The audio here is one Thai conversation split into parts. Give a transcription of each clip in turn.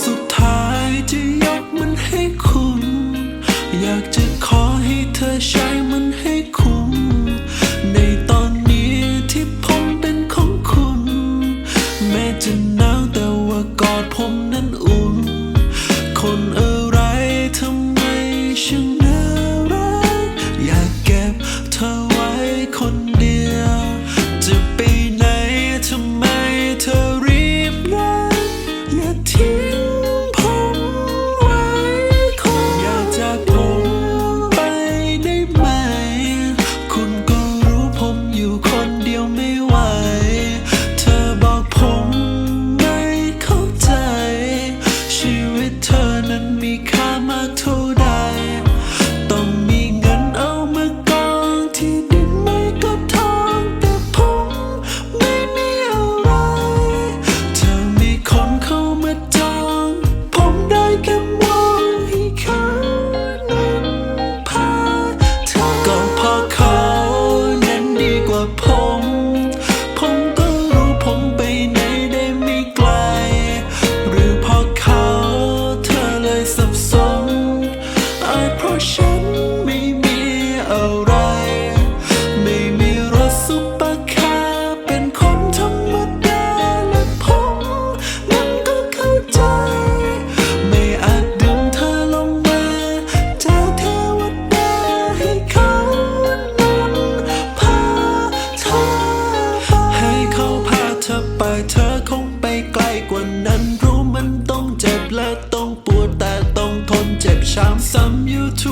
สุดท้ายจะยกมันให้คุณ อยากจะขอให้เธอใช้มันให้คุณในตอนนี้ที่ผมเป็นของคุณ แม้จะหนาวแต่ว่ากอดผมนั้นอุ่น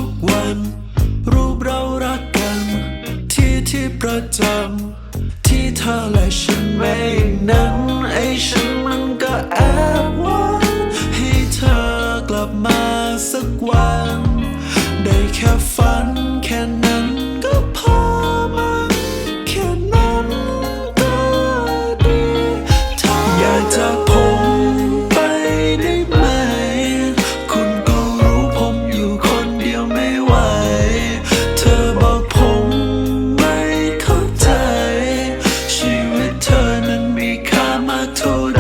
ุกวัน รูปเรารักกัน ที่ที่ประจำที่เธอและฉันไม่นั้นไอฉันมันก็แอบหวังให้เธอกลับมาสักวัน ได้แค่ ไ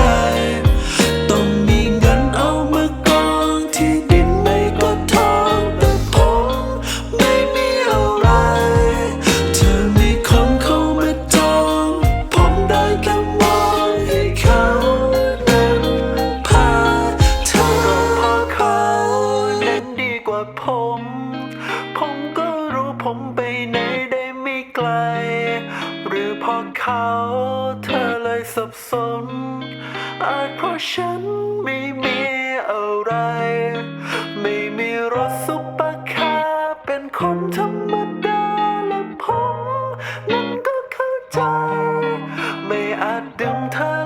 ต้องมีเงินเอามากองที่ดินไม่ก็ทองแต่ผมไม่มีอะไร เธอมีคนเข้ามาจองผมได้แค่มองให้เขานั้นพาเธอพาเขาเล่นดีกว่าผม ผมก็รู้ผมไปไหนได้ไม่ไกล หรือพอเขา สับสน อาจเพราะฉันไม่มีอะไร ไม่มีรถซุปเปอร์คาร์เป็นคนธรรมดาและผมนั้นก็เข้าใจ ไม่อาจดึงเธอ